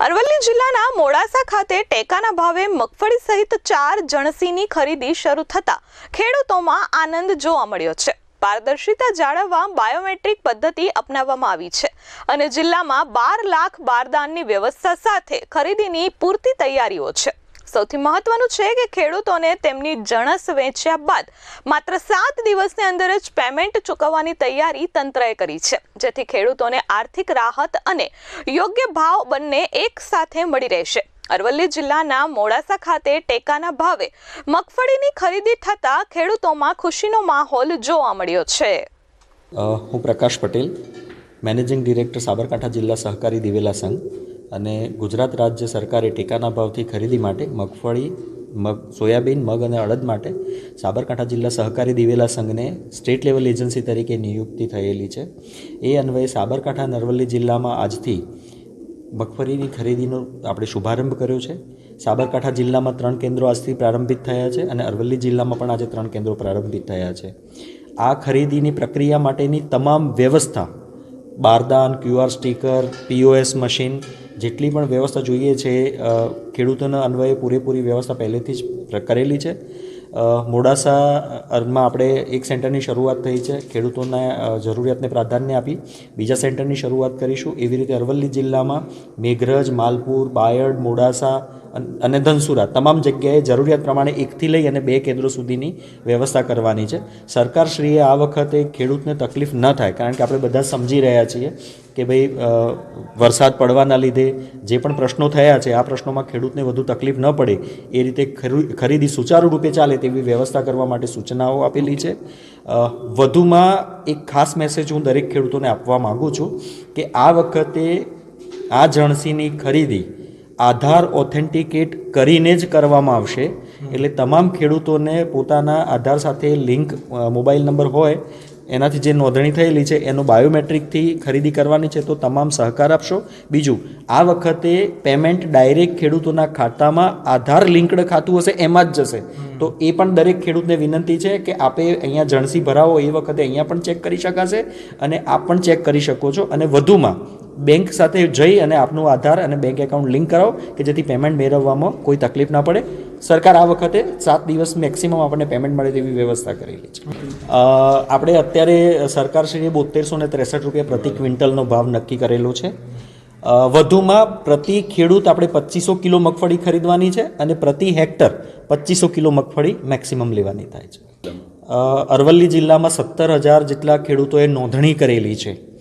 અરવલ્લી જિલ્લાના મોડાસા ખાતે ટેકાના ભાવે મગફળી સહિત ચાર જણસીની ખરીદી શરૂ થતા ખેડૂતોમાં આનંદ જોવા મળ્યો છે. પારદર્શિતા જાળવવા બાયોમેટ્રિક પદ્ધતિ અપનાવવામાં આવી છે અને જિલ્લામાં બાર લાખ બારદાનની વ્યવસ્થા સાથે ખરીદીની પૂરતી તૈયારીઓ છે. સૌથી મહત્વનું છે કે ખેડૂતોને તેમની જણસ વેચ્યા બાદ માત્ર સાત દિવસની અંદર જ પેમેન્ટ ચૂકવવાની તૈયારી તંત્રએ કરી છે. જેથી ખેડૂતોને આર્થિક રાહત અને યોગ્ય ભાવ બંને એક સાથે મળી રહેશે. અરવલ્લી જિલ્લાના મોડાસા ખાતે ટેકાના ભાવે મગફળીની ખરીદી થતાં ખેડૂતોમાં ખુશીનો માહોલ જોવા મળ્યો છે. હું પ્રકાશ પટેલ મેનેજિંગ ડિરેક્ટર સાબરકાંઠા જિલ્લા સહકારી દિવેલા સંઘ. અને ગુજરાત રાજ્ય સરકારે ટેકાના ભાવથી ખરીદી માટે મગફળી, મગ, સોયાબીન, મગ અને અડદ માટે સાબરકાંઠા જિલ્લા સહકારી દિવેલા સંઘને સ્ટેટ લેવલ એજન્સી તરીકે નિયુક્તિ થયેલી છે. એ અન્વયે સાબરકાંઠા નરવલ્લી જિલ્લામાં આજથી મગફળીની ખરીદીનો આપણે શુભારંભ કર્યો છે. સાબરકાંઠા જિલ્લામાં ત્રણ કેન્દ્રો આજથી પ્રારંભિત થયા છે અને અરવલ્લી જિલ્લામાં પણ આજે ત્રણ કેન્દ્રો પ્રારંભિત થયા છે. આ ખરીદીની પ્રક્રિયા માટેની તમામ વ્યવસ્થા, બારદાન ક્યુઆર સ્ટીકર પીઓએસ મશીન જેટલી પણ વ્યવસ્થા જોઈએ છે ખેડૂતોના અન્વયે પૂરેપૂરી વ્યવસ્થા પહેલેથી જ કરેલી છે. મોડાસામાં આપણે એક સેન્ટરની શરૂઆત થઈ છે, ખેડૂતોના જરૂરિયાતને પ્રાધાન્ય આપી. બીજા સેન્ટરની શરૂઆત કરીશું. એવી રીતે અરવલ્લી જિલ્લામાં મેઘરજ, માલપુર, બાયડ, મોડાસા અન- ધનસુરા. તમામ જગ્યાએ જરૂરિયાત પ્રમાણે એકથી લઈ અને બે કેન્દ્રો સુધીની વ્યવસ્થા કરવાની છે. સરકારશ્રીએ આ વખતે ખેડૂતને તકલીફ ન થાય, કારણ કે આપણે બધા સમજી રહ્યા છીએ કે ભાઈ વરસાદ પડવાના લીધે જે પણ પ્રશ્નો થયા છે, આ પ્રશ્નોમાં ખેડૂતને વધુ તકલીફ ન પડે. એ રીતે ખરુ- ખરીદી સુચારુ રૂપે ચાલે તેવી વ્યવસ્થા કરવા માટે સૂચનાઓ આપેલી છે. વધુમાં એક ખાસ મેસેજ હું દરેક ખેડૂતોને આપવા માગું છું કે આ વખતે આ જણસીની ખરીદી આધાર ઓથેન્ટિકેટ કરીને જ કરવામાં આવશે. એટલે તમામ ખેડૂતોને પોતાના આધાર સાથે લિંક મોબાઈલ નંબર હોય એનાથી જે નોંધણી થયેલી છે એનું બાયોમેટ્રિકથી ખરીદી કરવાની છે તો તમામ સહકાર આપશો. બીજું આ વખતે પેમેન્ટ ડાયરેક્ટ ખેડૂતોના ખાતામાં આધાર લિંકડ ખાતું હશે એમાં જ જશે. તો એ પણ દરેક ખેડૂતને વિનંતી છે કે આપે અહીંયા જણસી ભરાવો એ વખતે અહીંયા પણ ચેક કરી શકાશે અને આપ પણ ચેક કરી શકો છો. અને વધુમાં બેંક સાથે જઈ અને આપનું આધાર અને બેંક એકાઉન્ટ લિંક કરાવો કે જેથી પેમેન્ટ મેળવવામાં કોઈ તકલીફ ના પડે. સરકાર આ વખતે સાત દિવસ મેક્સિમમ આપણને પેમેન્ટ મળે તેવી વ્યવસ્થા કરેલી છે. આપણે અત્યારે સરકારશ્રીએ બોતેરસો ને ત્રેસઠ રૂપિયા પ્રતિ ક્વિન્ટલનો ભાવ નક્કી કરેલો છે. વધુમાં પ્રતિ ખેડૂત આપણે પચીસો કિલો મગફળી ખરીદવાની છે અને પ્રતિ હેક્ટર પચીસો કિલો મગફળી મેક્સિમમ લેવાની થાય છે. અરવલ્લી જિલ્લામાં સત્તર હજાર જેટલા ખેડૂતોએ નોંધણી કરેલી છે.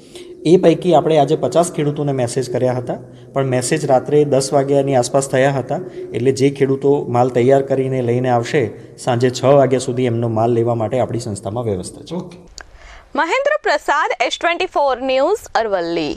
એ પૈકી આપણે આજે પચાસ ખેડૂતોને મેસેજ કર્યા હતા. પણ મેસેજ રાત્રે દસ વાગ્યાની આસપાસ થયા હતા. એટલે જે ખેડૂતો માલ તૈયાર કરીને લઈને આવશે, સાંજે છ વાગ્યા સુધી એમનો માલ લેવા માટે આપણી સંસ્થામાં વ્યવસ્થા છે. Mahendra Prasad S twenty four news Aravalli.